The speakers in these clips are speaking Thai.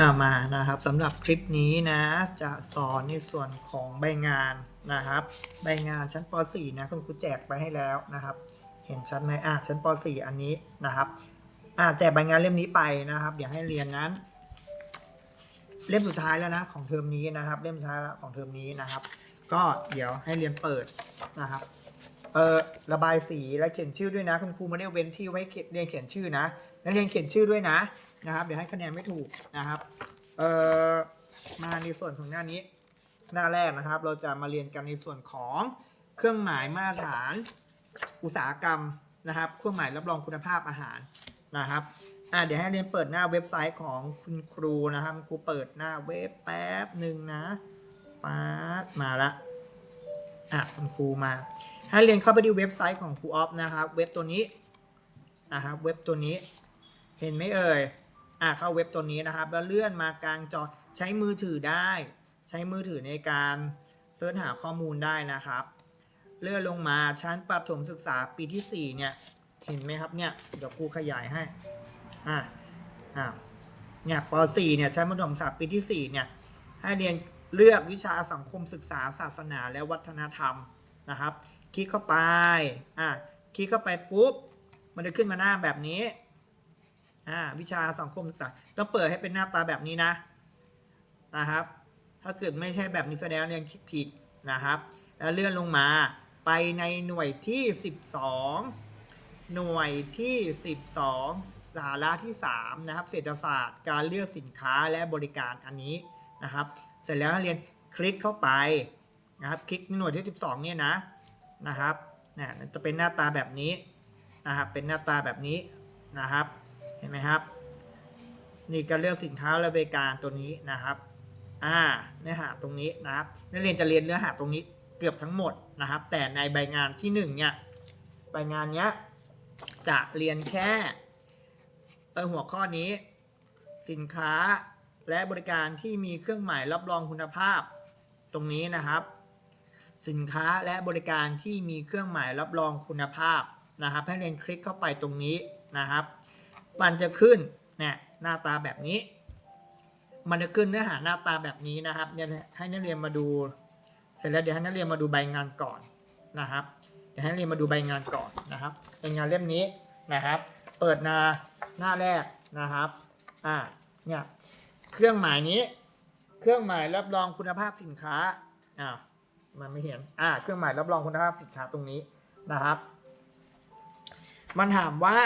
อ่ามานะครับสำหรับคลิปนี้นะจะสอนในส่วนของใบงานนะครับ ใบงานชั้นป .4 นะคุณครูแจกไปให้แล้วนะครับ เห็นชัดไหมอะชั้นป .4 อันนี้นะครับอ่าแจกใบงานเล่มนี้ไปนะครับเดี๋ยวให้เรียนนั้น เล่มสุดท้ายแล้วนะของเทอมนี้นะครับ เล่มสุดท้ายแล้วของเทอมนี้นะครับ ก็เดี๋ยวให้เรียนเปิดนะครับ เออระบายสีและเขียนชื่อด้วยนะ คุณครูไม่ได้เว้นที่ไว้เรียนเขียนชื่อนะนักเรียนเขียนชื่อด้วยนะนะครับเดี๋ยวให้คะแนนไม่ถูกนะครับเออมาในส่วนของหน้านี้ หน้าแรกนะครับ เราจะมาเรียนกันในส่วนของเครื่องหมายมาตรฐาน อุตสาหกรรมนะครับ เครื่องหมายรับรองคุณภาพอาหารนะครับอะเดี๋ยวให้เรียนเปิดหน้าเว็บไซต์ของคุณครูนะครับคุณครูเปิดหน้าเว็บแป๊บหนึ่งนะป๊าดมาละอะคุณครูมา ให้เรียนเข้าไปที่เว็บไซต์ของครูออฟนะครับเว็บตัวนี้นะครับเว็บตัวนี้เห็นไหมเอ่ยอะเข้าเว็บตัวนี้นะครับ แล้วเลื่อนมากลางจอใช้มือถือได้ ใช้มือถือในการเสิร์ชหาข้อมูลได้นะครับ เลื่อนลงมาชั้นประถมศึกษาปีที่4เนี่ยเห็นไหมครับเนี่ยเดี๋ยวครูขยายให้อะอะเนี่ยป .4 เนี่ยชั้นประถมศึกษาปีที่4เนี่ยให้เรียนเลือกวิชาสังคมศึกษาศาสนาและวัฒนธรรมนะครับ คลิกเข้าไป อะ คลิกเข้าไปปุ๊บ มันจะขึ้นมาหน้าแบบนี้ อ่า วิชาสังคมศึกษา ต้องเปิดให้เป็นหน้าตาแบบนี้นะ นะครับ ถ้าเกิดไม่ใช่แบบนี้แสดงเรียนคลิกผิดนะครับ แล้วเลื่อนลงมา ไปในหน่วยที่ 12 หน่วยที่ 12 สาระที่ 3 นะครับ เศรษฐศาสตร์ การเลือกสินค้าและบริการอันนี้นะครับ เสร็จแล้วนักเรียนคลิกเข้าไปนะครับ คลิกหน่วยที่ 12 เนี่ยนะ นะครับเนี่ยจะเป็นหน้าตาแบบนี้นะครับ เป็นหน้าตาแบบนี้นะครับ เห็นไหมครับ นี่การเลือกสินค้าและบริการตัวนี้นะครับอ่าเนื้อหาตรงนี้นะครับนักเรียนจะเรียนเนื้อหาตรงนี้เกือบทั้งหมดนะครับ แต่ในใบงานที่หนึ่งเนี่ยใบงานเนี้ยจะเรียนแค่เออหัวข้อนี้ สินค้าและบริการที่มีเครื่องหมายรับรองคุณภาพตรงนี้นะครับ สินค้าและบริการที่มีเครื่องหมายรับรองคุณภาพนะครับให้เรียนคลิกเข้าไปตรงนี้นะครับ มันจะขึ้นเนี่ยหน้าตาแบบนี้ มันจะขึ้นเนื้อหาหน้าตาแบบนี้นะครับให้นักเรียนมาดู เสร็จแล้วเดี๋ยวให้นักเรียนมาดูใบงานก่อนนะครับเดี๋ยวให้นักเรียนมาดูใบงานก่อนนะครับเป็นงานเล่มนี้นะครับ เปิดนาหน้าแรกนะครับอ่าเนี่ยเครื่องหมายนี้ เครื่องหมายรับรองคุณภาพสินค้าอ่า มันไม่เห็น อ่า เครื่องหมายรับรองคุณภาพสินค้าตรงนี้นะครับ มันถามว่า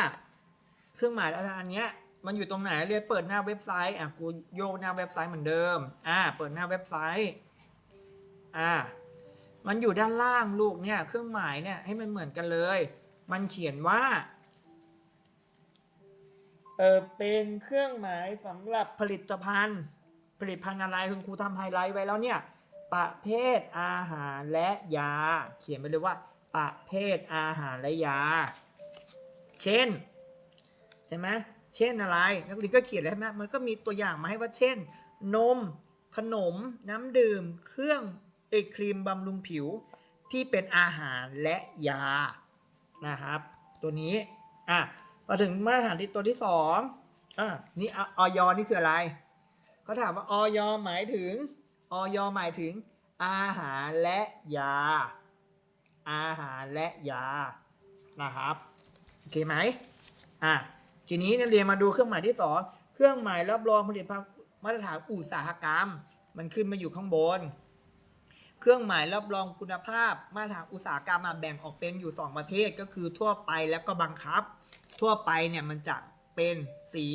เครื่องหมายอันเนี้ยมันอยู่ตรงไหนเรียนเปิดหน้าเว็บไซต์อะกูโยกหน้าเว็บไซต์เหมือนเดิม อ่า เปิดหน้าเว็บไซต์อ่ามันอยู่ด้านล่างลูกเนี่ยเครื่องหมายเนี่ยให้มันเหมือนกันเลย มันเขียนว่าเออเป็นเครื่องหมายสำหรับผลิตภัณฑ์ ผลิตภัณฑ์อะไรคุณครูทำไฮไลท์ไว้แล้วเนี่ย ประเภทอาหารและยา เขียนไปเลยว่า ประเภทอาหารและยา เช่นใช่ไหมเช่นอะไร นักเรียนก็เขียนเลยใช่ไหมมันก็มีตัวอย่างมาให้ว่าเช่น นม ขนม น้ำดื่ม เครื่องเอครีมบำรุงผิวที่เป็นอาหารและยานะครับ ตัวนี้อะมาถึงมาตรฐานที่ตัวที่สองอะนี่ออยนี่คืออะไรเขาถามว่าออยหมายถึง ออยหมายถึง อาหารและยา อาหารและยา นะครับ โอเคไหมอะ ทีนี้นักเรียนมาดูเครื่องหมายที่สองเครื่องหมายรับรองผลิตภัณฑ์มาตรฐานอุตสาหกรรม มันขึ้นมาอยู่ข้างบน เครื่องหมายรับรองคุณภาพมาตรฐานอุตสาหกรรมอะแบ่งออกเป็นอยู่ 2 ประเภทก็คือทั่วไปแล้วก็บังคับ ทั่วไปเนี่ยมันจะเป็นสี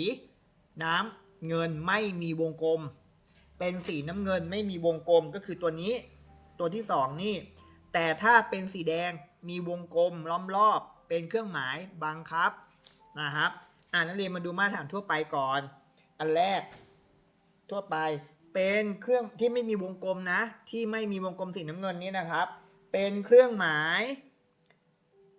น้ำเงินไม่มีวงกลม เป็นสีน้ำเงินไม่มีวงกลมก็คือตัวนี้ ตัวที่สองนี่ แต่ถ้าเป็นสีแดงมีวงกลมล้อมรอบ เป็นเครื่องหมายบังคับนะครับ อ่านักเรียนมาดูมาตรฐานทั่วไปก่อน อันแรก ทั่วไปเป็นเครื่องที่ไม่มีวงกลมนะ ที่ไม่มีวงกลมสีน้ำเงินนี้นะครับ เป็นเครื่องหมาย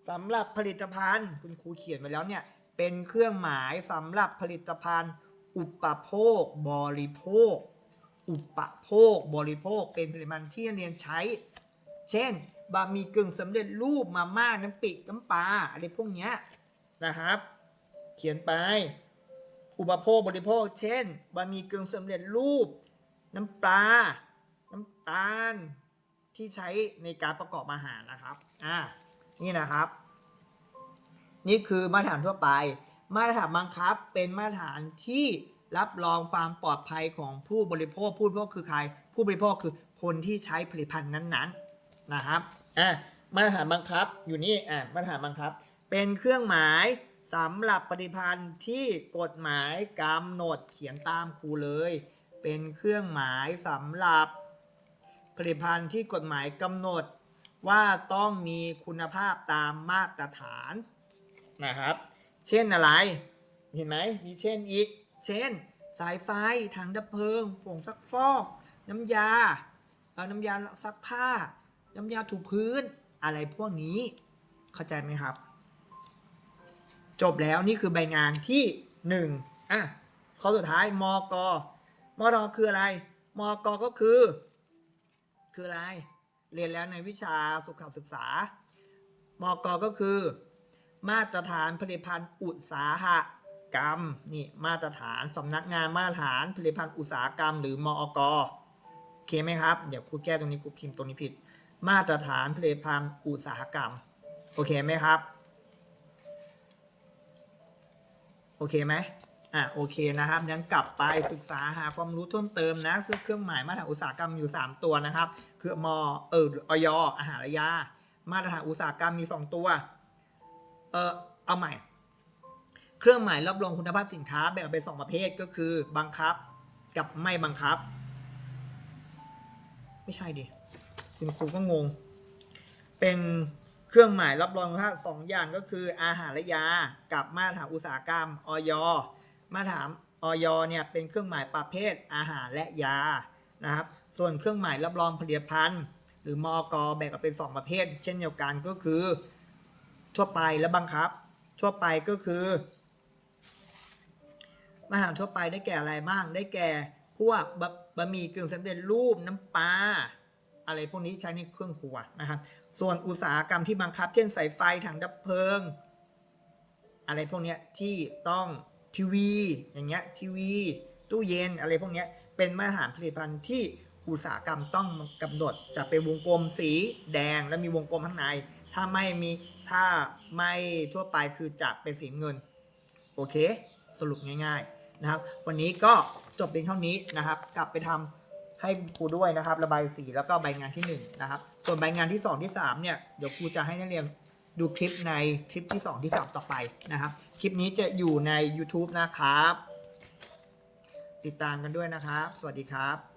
สำหรับผลิตภัณฑ์ คุณครูเขียนไว้แล้วเนี่ยเป็นเครื่องหมายสำหรับผลิตภัณฑ์ อุปโภคบริโภค อุปโภคบริโภคเป็นผลิตภัณฑ์ที่นักเรียนใช้ เช่นบะหมี่กึ่งสำเร็จรูปมาม่าน้ำปิกน้ำปลาอะไรพวกเนี้ยนะครับ เขียนไป อุปโภคบริโภค เช่นบะหมี่กึ่งสำเร็จรูป น้ำปลา น้ำตาลที่ใช้ในการประกอบอาหารนะครับอ่านี่นะครับ นี่คือมาตรฐานทั่วไป มาตรฐานบังคับเป็นมาตรฐานที่ รับรองความปลอดภัยของผู้บริโภคผู้บริโภคคือใคร ผู้บริโภคคือคนที่ใช้ผลิตภัณฑ์นั้นๆนะครับอ่ามาตรฐานบังคับอยู่นี่อ่ามาตรฐานบังคับ เป็นเครื่องหมายสำหรับผลิตภัณฑ์ที่กฎหมายกำหนดเขียนตามครูเลย เป็นเครื่องหมายสำหรับผลิตภัณฑ์ที่กฎหมายกำหนดว่าต้องมีคุณภาพตามมาตรฐานนะครับ เช่นอะไร เห็นไหมมีเช่นอีก เช่น สายไฟถังดับเพลิงฝงซักฟอก น้ำยาเออน้ำยาซักผ้า น้ำยาถูพื้น อะไรพวกนี้ เข้าใจไหมครับ จบแล้วนี่คือใบงานที่ 1 อะ ข้อสุดท้ายมกมรคืออะไร มกก็คือ คืออะไร เรียนแล้วในวิชาสุขศึกษา มกก็คือ มาตรฐานผลิตภัณฑ์อุตสาหะ กรรมนี่มาตรฐานสำนักงานมาตรฐานผลิตภัณฑ์อุตสาหกรรม หรือมอกโอเคไหมครับ เดี๋ยวครูแก้ตรงนี้ครูพิมพ์ตรงนี้ผิด มาตรฐานผลิตภัณฑ์อุตสาหกรรม โอเคไหมครับ โอเคไหมอะโอเคนะครับงั้นกลับไปศึกษาหาความรู้เพิ่มเติมนะคือเครื่องหมายมาตรฐานอุตสาหกรรมอยู่ 3 ตัวนะครับ คือมเอออยอาหารและยา มาตรฐานอุตสาหกรรมมี 2 ตัว เออเอาใหม่ เครื่องหมายรับรองคุณภาพสินค้าแบ่งเป็นสองประเภทก็คือบังคับกับไม่บังคับ ไม่ใช่ดิคุณครูก็งง เป็นเครื่องหมายรับรองคุณภาพสองอย่างก็คืออาหารและยากับมาตรฐานอุตสาหกรรมออยมาตรฐานออยเนี่ยเป็นเครื่องหมายประเภทอาหารและยานะครับ ส่วนเครื่องหมายรับรองผลิตภัณฑ์ หรือมอกแบ่งออกเป็นสองประเภท เช่นเดียวกันก็คือ ทั่วไปและบังคับ ทั่วไปก็คือ มาตรฐานทั่วไปได้แก่อะไรบ้าง ได้แก่พวกบะหมี่กึ่งสำเร็จรูปน้ำปลาอะไรพวกนี้ใช้ในเครื่องครัวนะครับ ส่วนอุตสาหกรรมที่บังคับ เช่นสายไฟถังดับเพลิง อะไรพวกนี้ที่ต้องทีวี อย่างเงี้ยทีวี ตู้เย็นอะไรพวกนี้เป็นมาตรฐานผลิตภัณฑ์ที่อุตสาหกรรมต้องกำหนดจะเป็นวงกลมสีแดงและมีวงกลมข้างใน ถ้าไม่มีถ้าไม่ทั่วไปคือจะเป็นสีเงิน โอเค สรุปง่าย ๆ นะครับ วันนี้ก็จบเป็นเท่านี้นะครับ กลับไปทำให้ครูด้วยนะครับ ระบายสีแล้วก็ใบงานที่1นะครับ ส่วนใบงานที่ 2 ที่3เนี่ยเดี๋ยวครูจะให้นักเรียนดูคลิปในคลิปที่ 2 ที่ 3 ต่อไปนะครับ คลิปนี้จะอยู่ใน YouTube นะครับ ติดตามกันด้วยนะครับ สวัสดีครับ